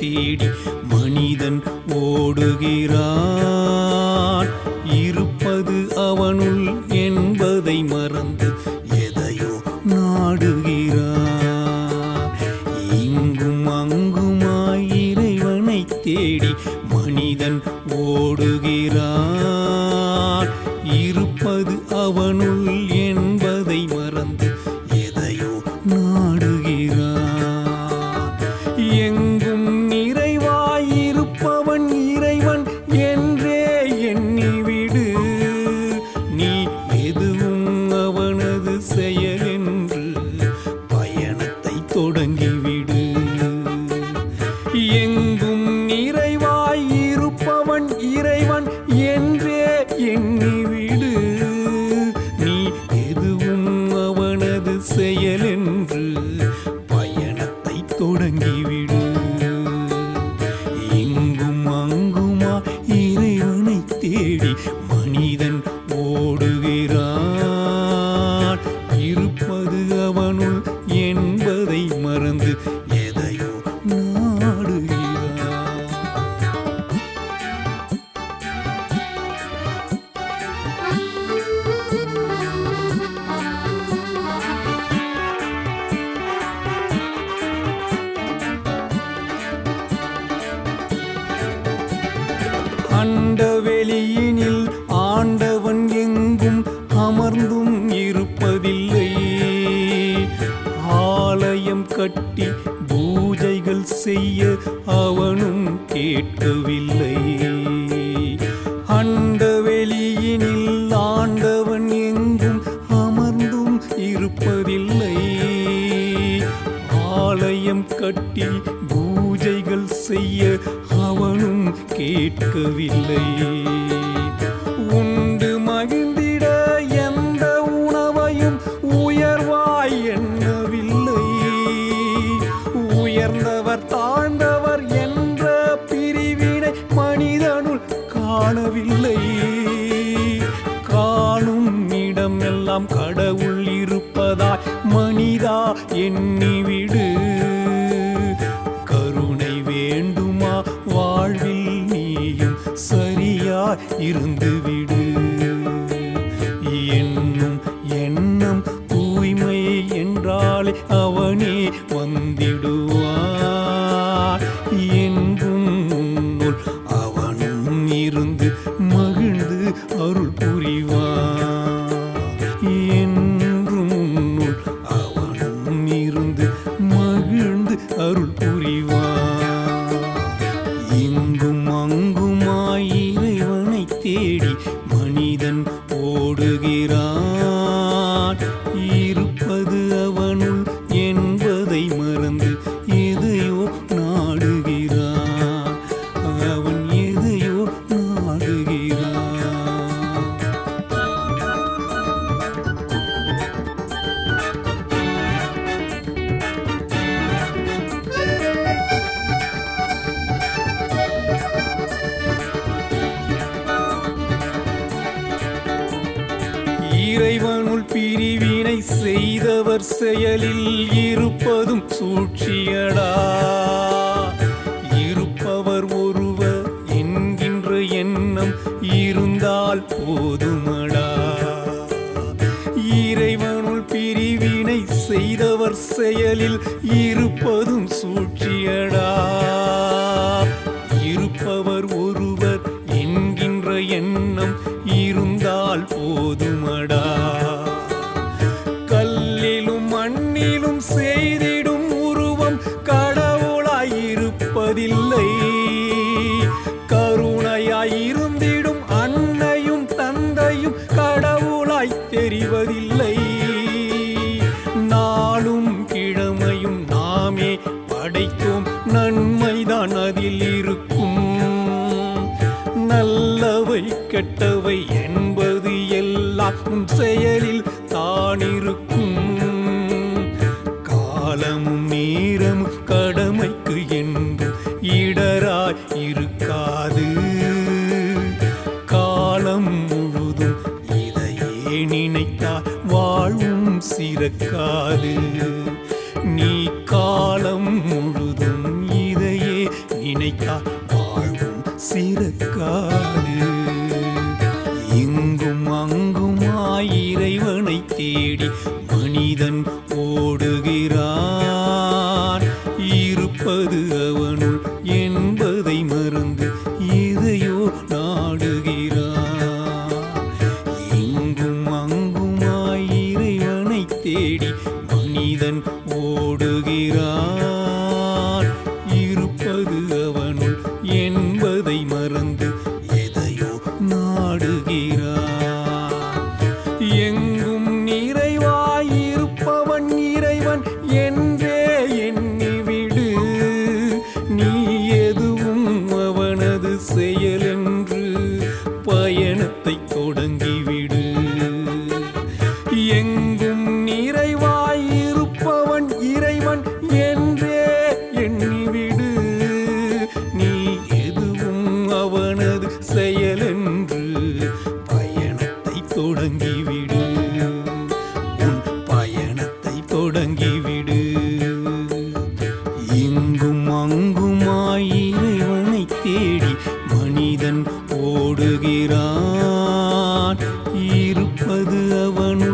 தேடி மனிதன் ஓடுகிறான். இருப்பது அவனுள் என்பதை மறந்து பயணத்தை இங்கும் அங்குமா இறைவனை தேடி மனிதன் ஓடுகிறான். இருப்பது அவனுள் என்பதை மறந்து அமர்ந்தும் இருப்பதில்லை. ஆலயம் கட்டி பூஜைகள் செய்ய அவனும் கேட்கவில்லை. அண்ட வெளியினில் ஆண்டவன் எங்கும் அமர்ந்தும் இருப்பதில்லை. ஆலயம் கட்டி பூஜைகள் செய்ய அவனும் கேட்கவில்லை. இருந்துவிடு என்னும் எண்ணம் தூய்மை என்றாலே அவனே வந்திடுவோம் இறைவனுள் பிரிவினை செய்தவர் செயலில் இருப்பதும் சூழ்ச்சியடா. இருப்பவர் ஒருவர் என்கின்ற எண்ணம் இருந்தால் போதுமடா. இறைவனுள் பிரிவினை செய்தவர் செயலில் இருக்கும். காலமும் நேரமும் கடமைக்கு என்றும் இடராய் இருக்காது. காலம் முழுதும் இதையே நினைத்தால் வாழும் சிறக்காது. நீ காலம் முழுதும் இதையே நினைத்தால் தொடங்கிவிடு. இங்கும் அங்குமாய் இறைவனை தேடி மனிதன் ஓடுகிறான். இருப்பது அவன்